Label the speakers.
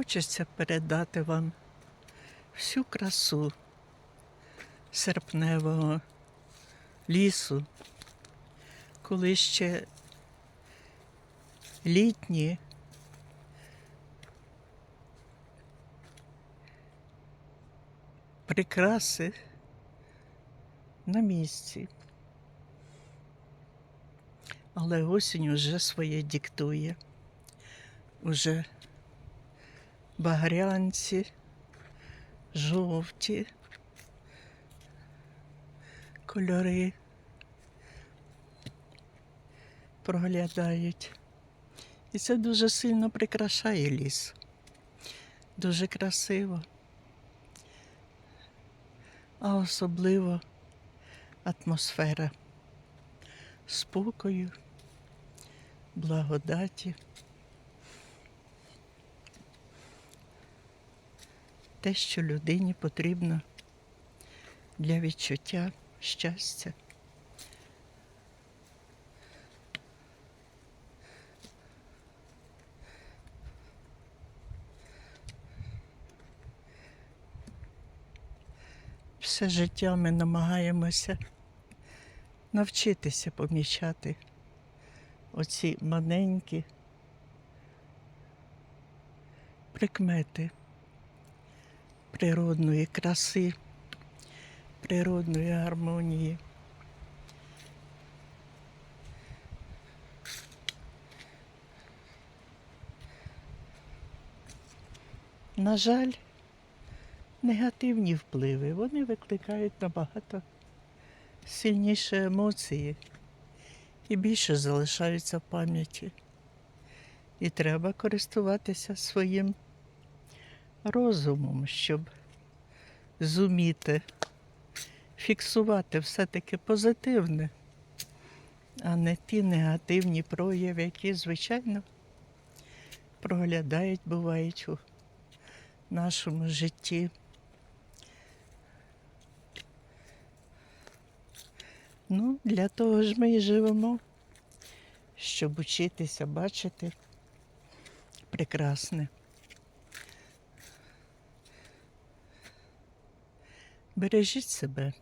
Speaker 1: Хочеться передати вам всю красу серпневого лісу, коли ще літні прикраси на місці. Але осінь уже своє диктує. Уже багрянці, жовті кольори проглядають. І це дуже сильно прикрашає ліс. Дуже красиво. А особливо атмосфера спокою, благодаті. Те, що людині потрібно для відчуття щастя. Все життя ми намагаємося навчитися помічати оці маленькі прикмети природної краси, природної гармонії. На жаль, негативні впливи, вони викликають набагато сильніші емоції і більше залишаються в пам'яті. І треба користуватися своїм розумом, щоб зуміти фіксувати все-таки позитивне, а не ті негативні прояви, які, звичайно, проглядають, бувають у нашому житті. Ну, для того ж ми і живемо, щоб учитися, бачити прекрасне. Бережіть себе.